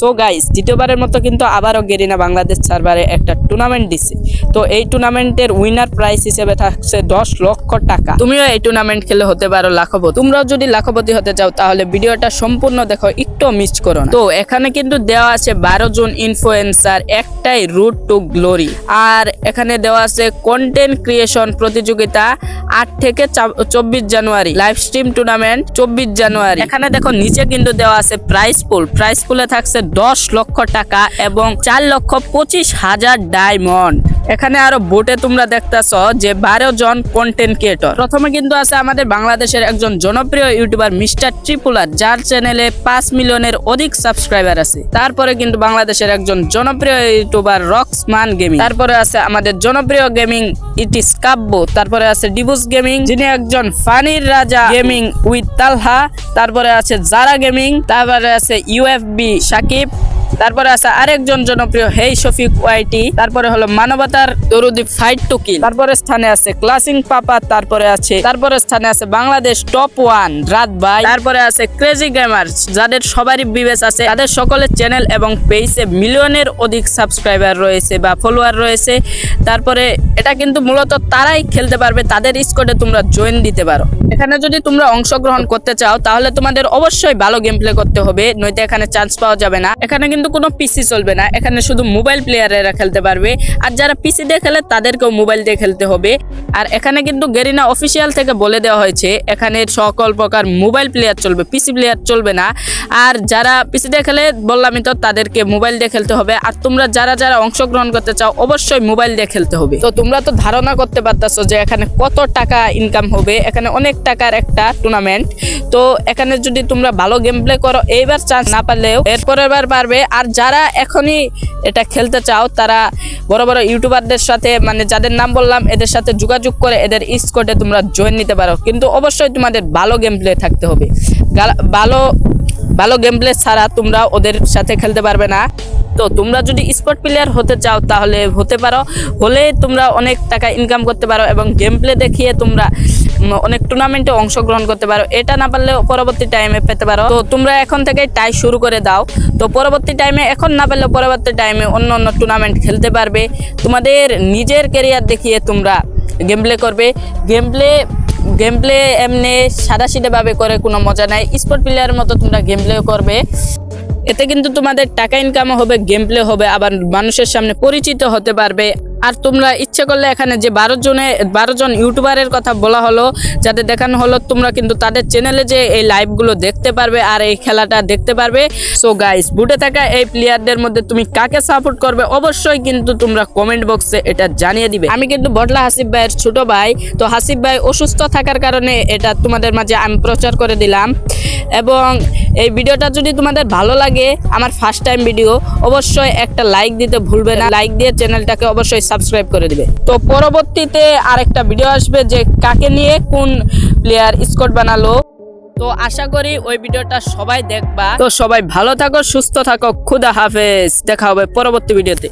So guys দ্বিতীয়বারের মতো কিন্তু আবারও গেরিনা বাংলাদেশ সার্ভারে একটা টুর্নামেন্ট দিছে। তো এই টুর্নামেন্টের উইনার প্রাইস হিসেবে থাকছে দশ লক্ষ টাকা। তুমিও এই টুর্নামেন্ট খেলে হতে পারো লাখপতি। তোমরাও যদি লাখপতি হতে চাও, তাহলে ভিডিওটা সম্পূর্ণ দেখো, একটু মিস করো তো এখানে কিন্তু দেওয়া আছে বারো জন ইনফ্লুয়েন্সার একটাই রুট টু গ্লোরি আর এখানে দেওয়া আছে কন্টেন্ট ক্রিয়েশন প্রতিযোগিতা আট থেকে চব্বিশ জানুয়ারি। লাইভ স্ট্রিম টুর্নামেন্ট চব্বিশ জানুয়ারি। এখানে দেখো, নিচে কিন্তু দেওয়া আছে প্রাইস পুল প্রাইস পুলে থাকছে দশ লক্ষ টাকা এবং চার লক্ষ পঁচিশ হাজার ডায়মন্ড। এখানে আরও বোটে তোমরা দেখতেছ যে বারো জন কন্টেন্ট ক্রিয়েটর প্রথমে কিন্তু আছে আমাদের বাংলাদেশের একজন জনপ্রিয় ইউটিউবার মিস্টার ট্রিপুলার যার চ্যানেলে পাঁচ মিলিয়নের অধিক সাবস্ক্রাইবার আছে। তারপরে কিন্তু বাংলাদেশের একজন জনপ্রিয় ইউটিউবার রক্সমান গেমিং তারপরে আছে আমাদের জনপ্রিয় গেমিং ইটিস কাব্য। তারপরে আছে ডিবুস গেমিং যিনি একজন ফানির রাজা গেমিং উইথ তালহা। তারপরে আছে জারা গেমিং তারপরে আছে ইউএফবি সাকিব। তারপরে আছে আরেকজন জনপ্রিয়, হেই শফিক ওয়াইটি। তারপরে হলো মানবতার দরুদি ফাইট টু কিল তারপরে স্থানে আছে ক্লাসিং পাপা, তারপরে আছে তারপরে স্থানে আছে বাংলাদেশ টপ ওয়ান রাত ভাই। তারপরে আছে ক্রেজি গেমার্স যাদের সবারই বিবেচ আছে। তাদের সকলের চ্যানেল এবং পেজে মিলিয়নের অধিক সাবস্ক্রাইবার রয়েছে বা ফলোয়ার রয়েছে। তারপরে এটা কিন্তু মূলত তারাই খেলতে পারবে, তাদের স্কোয়াডে তোমরা জয়েন দিতে পারো। এখানে যদি তোমরা অংশগ্রহণ করতে চাও, তাহলে তোমাদের অবশ্যই ভালো গেম প্লে করতে হবে, নয়তো এখানে চান্স পাওয়া যাবে না। এখানে কিন্তু কোনো পিসি চলবে না। এখানে শুধু মোবাইল প্লেয়ারেরা খেলতে পারবে। আর যারা পিসি দিয়ে খেলে, তাদেরকেও মোবাইল দিয়ে খেলতে হবে। আর এখানে কিন্তু গেরিনা অফিসিয়াল থেকে বলে দেওয়া হয়েছে, এখানে সকল প্রকার মোবাইল প্লেয়ার চলবে পিসি প্লেয়ার চলবে না। আর যারা পিসি দিয়ে খেলে, বললামই তো, তাদেরকে মোবাইল দিয়ে খেলতে হবে। আর তোমরা যারা যারা অংশগ্রহণ করতে চাও, অবশ্যই মোবাইল দিয়ে খেলতে হবে। তো তোমরা তো ধারণা করতে পারতেছো যে এখানে কত টাকা ইনকাম হবে। এখানে অনেক টাকার একটা টুর্নামেন্ট তো এখানে যদি তোমরা ভালো গেম প্লে করো, এইবার চান্স না পারলেও, এরপরের বার পারবে আর যারা এখনই এটা খেলতে চাও, তারা বড় বড় ইউটিউবারদের সাথে মানে যাদের নাম বললাম, এদের সাথে যোগাযোগ করে এদের স্কোয়াডে তোমরা জয়েন নিতে পারো। কিন্তু অবশ্যই তোমাদের ভালো গেম প্লে থাকতে হবে। ভালো ভালো গেম প্লে ছাড়া তোমরা ওদের সাথে খেলতে পারবে না। তো তোমরা যদি স্পোর্ট প্লেয়ার হতে চাও, তাহলে হতে পারো। হলে তোমরা অনেক টাকা ইনকাম করতে পারো এবং গেম প্লে দেখিয়ে তোমরা অনেক টুর্নামেন্টে অংশগ্রহণ করতে পারো। এটা না পারলে পরবর্তী টাইমে পেতে পারো। তো তোমরা এখন থেকে টাই শুরু করে দাও। তো পরবর্তী টাইমে এখন না পারলে পরবর্তী টাইমে অন্য অন্য টুর্নামেন্ট খেলতে পারবে। তোমাদের নিজের ক্যারিয়ার দেখিয়ে তোমরা গেম প্লে করবে। গেম প্লে গেম প্লে এমনি সাদা ভাবে করে কোনো মজা নাই। স্পোর্ট প্লেয়ারের মতো তোমরা গেম প্লে করবে। এতে কিন্তু তোমাদের টাকা ইনকামও হবে গেম প্লে হবে। আবার মানুষের সামনে পরিচিত হতে পারবে। আর তোমরা ইচ্ছে করলে এখানে যে বারো জনে, বারো জন ইউটিউবারের কথা বলা হলো, যাদের দেখানো হলো, তোমরা কিন্তু তাদের চ্যানেলে যে এই লাইভগুলো দেখতে পারবে আর এই খেলাটা দেখতে পারবে। সো গাইস বুটে থাকা এই প্লেয়ারদের মধ্যে তুমি কাকে সাপোর্ট করবে? অবশ্যই কিন্তু তোমরা কমেন্ট বক্সে এটা জানিয়ে দিবে। আমি কিন্তু বটলা হাসিব ভাইয়ের ছোট ভাই, তো হাসিব ভাই অসুস্থ থাকার কারণে এটা তোমাদের মাঝে আমি প্রচার করে দিলাম। এবং এই ভিডিওটা যদি তোমাদের ভালো লাগে, আমার ফার্স্ট টাইম ভিডিও অবশ্যই একটা লাইক দিতে ভুলবে না। লাইক দিয়ে চ্যানেলটাকে অবশ্যই সাবস্ক্রাইব করে দিবে। তো পরবর্তীতে আরেকটা ভিডিও আসবে যে কাকে নিয়ে কোন প্লেয়ার স্কোর বানালো। তো আশা করি ওই ভিডিওটা সবাই দেখবা। তো সবাই ভালো থাকো, সুস্থ থাকো, খুদা হাফেজ। দেখা হবে পরবর্তী ভিডিওতে